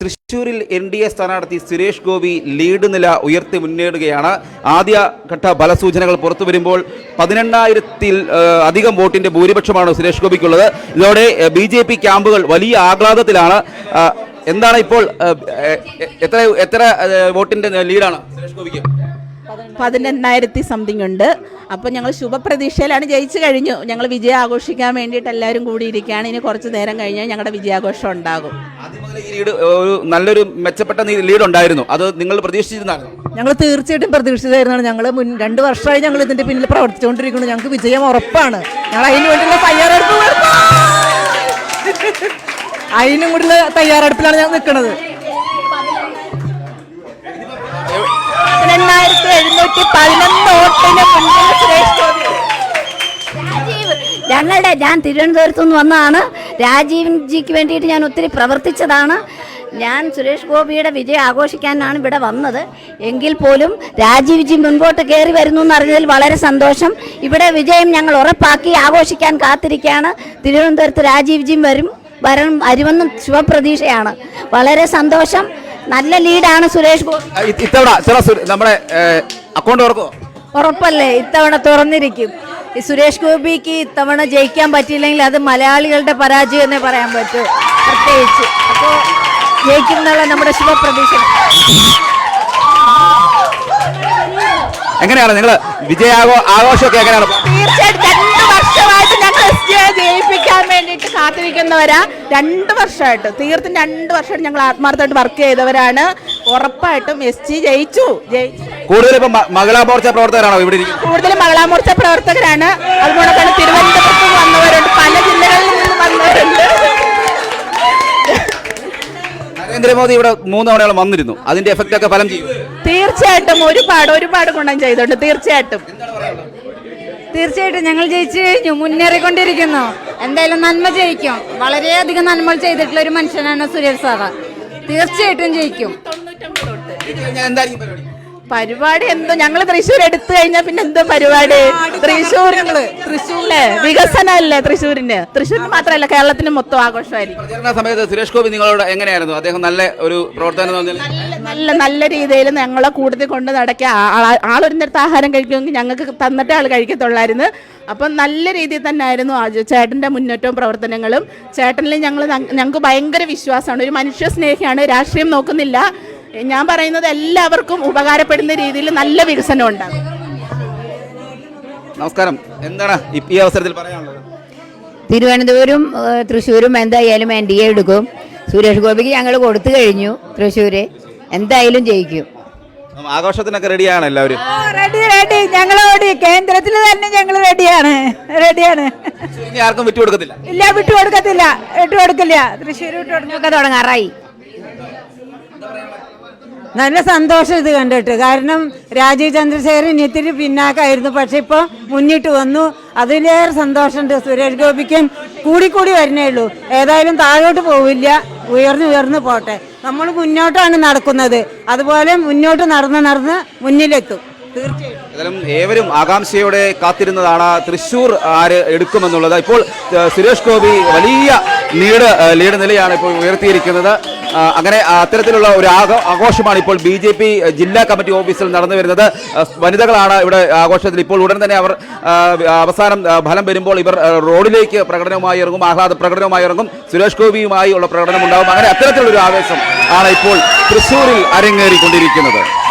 തൃശൂരിൽ N D A സ്ഥാനാർത്ഥി Suresh Gopi lead നില ഉയർത്തി മുന്നേറുകയാണ് ആദ്യഘട്ട ഫലസൂചനകൾ പുറത്തു വരുമ്പോൾ പതിനെണ്ണായിരത്തിൽ അധികം വോട്ടിന്റെ ഭൂരിപക്ഷമാണ് സുരേഷ് ഗോപിക്കുള്ളത്. ഇതോടെ ബി ജെ പി ക്യാമ്പുകൾ വലിയ ആഹ്ലാദത്തിലാണ്. എന്താണ് ഇപ്പോൾ എത്ര എത്ര വോട്ടിന്റെ ലീഡാണ് സുരേഷ് ഗോപിക്ക്? പതിനെണ്ണായിരത്തി സംതിങ് ഉണ്ട്. അപ്പോൾ ഞങ്ങൾ ശുഭപ്രതീക്ഷയിലാണ്. ജയിച്ചു കഴിഞ്ഞു. ഞങ്ങൾ വിജയം ആഘോഷിക്കാൻ വേണ്ടിയിട്ട് എല്ലാവരും കൂടിയിരിക്കുകയാണ്. ഇനി കുറച്ച് നേരം കഴിഞ്ഞാൽ ഞങ്ങളുടെ വിജയാഘോഷം ഉണ്ടാകും. ഒരു നല്ലൊരു മെച്ചപ്പെട്ട ലീഡ് ഉണ്ടായിരുന്നു. അത് നിങ്ങൾ പ്രതീക്ഷിച്ചിരുന്നായിരുന്നു. ഞങ്ങൾ തീർച്ചയായിട്ടും പ്രതീക്ഷിച്ചതായിരുന്നു ഞങ്ങൾ മുൻ രണ്ട് വർഷമായി ഞങ്ങൾ ഇതിന്റെ പിന്നിൽ പ്രവർത്തിച്ചുകൊണ്ടിരിക്കുന്നു. ഞങ്ങൾക്ക് വിജയം ഉറപ്പാണ്. ഞങ്ങൾ അതിന് വേണ്ടിയുള്ള തയ്യാറെടുപ്പ് അതിനും കൂടിയുള്ള തയ്യാറെടുപ്പിലാണ് ഞാൻ നിൽക്കുന്നത്. എഴുന്നൂറ്റി പതിനൊന്ന് വോട്ടിന് മുന്നിൽ സുരേഷ് ഗോപി രാജീവ് ഞങ്ങളുടെ ഞാൻ തിരുവനന്തപുരത്തു നിന്ന് വന്നതാണ്. രാജീവ്ജിക്ക് വേണ്ടിയിട്ട് ഞാൻ ഒത്തിരി പ്രവർത്തിച്ചതാണ്. ഞാൻ സുരേഷ് ഗോപിയുടെ വിജയം ആഘോഷിക്കാനാണ് ഇവിടെ വന്നത്. എങ്കിൽ പോലും രാജീവ്ജി മുൻപോട്ട് കയറി വരുന്നു എന്ന് അറിഞ്ഞതിൽ വളരെ സന്തോഷം. ഇവിടെ വിജയം ഞങ്ങൾ ഉറപ്പാക്കി ആഘോഷിക്കാൻ കാത്തിരിക്കുകയാണ്. തിരുവനന്തപുരത്ത് രാജീവ്ജിയും വരും വരണം വരുമെന്നും ശുഭപ്രതീക്ഷയാണ്. വളരെ സന്തോഷം. നല്ല ലീഡാണ് സുരേഷ് ഗോപി ഇത്തവണ നമ്മുടെ അക്കൗണ്ട് ഓർക്കോ ഉറപ്പല്ലേ? ഇത്തവണ തുറന്നിരിക്കും. ഈ സുരേഷ് ഗോപിക്ക് ഇത്തവണ ജയിക്കാൻ പറ്റിയില്ലെങ്കിൽ അത് മലയാളികളുടെ പരാജയം എന്നേ പറയാൻ പറ്റൂ. പ്രത്യേകിച്ച്. അപ്പോൾ ജയിക്കും എന്നുള്ള നമ്മുടെ ശുഭപ്രതീക്ഷ. എങ്ങനെയാണ് നിങ്ങൾ വിജയാഘോ ആഘോഷമൊക്കെ എങ്ങനെയാണ്? തീർച്ചയായിട്ടും രണ്ട് വർഷമായിട്ട് ഞങ്ങൾ എസ് ജിയെ ജയിപ്പിക്കാൻ വേണ്ടിയിട്ട് കാത്തിരിക്കുന്നവരാ. രണ്ട് വർഷമായിട്ട്. തീർത്തും രണ്ട് വർഷമായിട്ട് ഞങ്ങൾ ആത്മാർത്ഥമായിട്ട് വർക്ക് ചെയ്തവരാണ്. ഉറപ്പായിട്ടും എസ് ജി ജയിച്ചു. കൂടുതൽ ഇപ്പം മഹിളാ മോർച്ച പ്രവർത്തകരാണോ ഇവിടെ കൂടുതൽ മകളാ മോർച്ച പ്രവർത്തകരാണ്. അതുപോലെ തന്നെ തിരുവനന്തപുരത്ത് വന്നവരുണ്ട്. പല ജില്ലകളിൽ നിന്ന് വന്നവരുണ്ട്. നരേന്ദ്രമോദി ഇവിടെ മൂന്ന് തവണയോളം വന്നിരുന്നു. അതിന്റെ എഫക്റ്റ് ഒക്കെ ഫലം ചെയ്യും തീർച്ചയായിട്ടും ഒരുപാട് ഒരുപാട് ഗുണം ചെയ്തിട്ടുണ്ട്. തീർച്ചയായിട്ടും. തീർച്ചയായിട്ടും ഞങ്ങൾ ജയിച്ചു കഴിഞ്ഞു. മുന്നേറിക്കൊണ്ടിരിക്കുന്നു. എന്തായാലും നന്മ ജയിക്കും. വളരെയധികം നന്മകൾ ചെയ്തിട്ടുള്ള ഒരു മനുഷ്യനാണ് സുരേഷ് സാറ്. തീർച്ചയായിട്ടും ജയിക്കും. എന്തായിരിക്കും പരിപാടി? പരിപാടി എന്തോ? ഞങ്ങൾ തൃശ്ശൂർ എടുത്തു കഴിഞ്ഞാൽ പിന്നെ എന്തോ പരിപാടി? തൃശ്ശൂർ തൃശ്ശൂരിലെ വികസനമല്ലേ തൃശ്ശൂരിന്? തൃശ്ശൂരിന് മാത്രമല്ല കേരളത്തിന് മൊത്തം ആഘോഷമായിരിക്കും. പ്രചരണ സമയത്ത് സുരേഷ് ഗോപി നിങ്ങളോട് എങ്ങനെയായിരുന്നു? അദ്ദേഹം നല്ല ഒരു പ്രവർത്തനം നല്ല നല്ല രീതിയിൽ ഞങ്ങളെ കൂടുതൽ കൊണ്ട് നടക്കുക ആളൊരുന്നിടത്ത് ആഹാരം കഴിക്കുമെങ്കിൽ ഞങ്ങൾക്ക് തന്നിട്ട് ആൾ കഴിക്കത്തുള്ളായിരുന്നു. അപ്പം നല്ല രീതിയിൽ തന്നെ ആയിരുന്നു ചേട്ടന്റെ ചേട്ടന്റെ മുന്നേറ്റവും പ്രവർത്തനങ്ങളും. ചേട്ടനിൽ ഞങ്ങൾ ഞങ്ങൾക്ക് ഭയങ്കര വിശ്വാസമാണ്. ഒരു മനുഷ്യ സ്നേഹിയാണ്. രാഷ്ട്രീയം നോക്കുന്നില്ല. ഞാൻ പറയുന്നത് എല്ലാവർക്കും ഉപകാരപ്പെടുന്ന രീതിയിൽ നല്ല വികസനം ഉണ്ടാകും. നമസ്കാരം. എന്താണ് ഈ അവസരത്തിൽ പറയാനുള്ളത്? തിരുവനന്തപുരം തൃശ്ശൂരും എന്തായാലും എൻ ഡി എ എടുക്കും. സുരേഷ് ഗോപിക്ക് ഞങ്ങൾ കൊടുത്തു കഴിഞ്ഞു തൃശ്ശൂര്. എന്തായാലും ജയിക്കും. ആഘോഷത്തിനൊക്കെ റെഡിയാണ് എല്ലാവരും? റെഡി റെഡി ഞങ്ങൾ ഓടി. കേന്ദ്രത്തിൽ തന്നെ ഞങ്ങൾ റെഡിയാണ് റെഡിയാണ് ഇനി ആർക്കും വിട്ടു കൊടുക്കത്തില്ല? ഇല്ല വിട്ടു കൊടുക്കത്തില്ല. വിട്ടു കൊടുക്കില്ല. തൃശ്ശൂർ വിട്ടു കൊടുക്കൊക്കെ തുടങ്ങാറായി. നല്ല സന്തോഷം ഇത് കണ്ടിട്ട്. കാരണം രാജീവ് ചന്ദ്രശേഖരൻ ഇത്തിരി പിന്നാക്കായിരുന്നു. പക്ഷെ ഇപ്പോൾ മുന്നിട്ട് വന്നു. അതിലേറെ സന്തോഷമുണ്ട് സുരേഷ് ഗോപിക്കും. കൂടിക്കൂടി വരുന്നേ ഉള്ളൂ. ഏതായാലും താഴോട്ട് പോവില്ല. ഉയർന്നു ഉയർന്നു പോട്ടെ. നമ്മൾ മുന്നോട്ടാണ് നടക്കുന്നത്. അതുപോലെ മുന്നോട്ട് നടന്ന് നടന്ന് മുന്നിലെത്തും. ഏതായാലും ഏവരും ആകാംക്ഷയോടെ കാത്തിരുന്നതാണ്. തൃശൂർ ആര് എടുക്കുമെന്നുള്ളത്. ഇപ്പോൾ സുരേഷ് ഗോപി വലിയ ലീഡ് ലീഡ് നിലയാണ് ഇപ്പോൾ ഉയർത്തിയിരിക്കുന്നത്. അങ്ങനെ അത്തരത്തിലുള്ള ഒരു ആഘോ- ആഘോഷമാണ് ഇപ്പോൾ ബി ജെ പി ജില്ലാ കമ്മിറ്റി ഓഫീസിൽ നടന്നു വരുന്നത്. വനിതകളാണ് ഇവിടെ ആഘോഷത്തിൽ ഇപ്പോൾ ഉടൻ തന്നെ അവർ അവസാനം ഫലം വരുമ്പോൾ ഇവർ റോഡിലേക്ക് പ്രകടനവുമായി ഇറങ്ങും ആഹ്ലാദ പ്രകടനവുമായി ഇറങ്ങും സുരേഷ് ഗോപിയുമായി ഉള്ള പ്രകടനം ഉണ്ടാകും അങ്ങനെ അത്തരത്തിലുള്ള ഒരു ആവേശം ആണ് ഇപ്പോൾ തൃശ്ശൂരിൽ അരങ്ങേറിക്കൊണ്ടിരിക്കുന്നത്.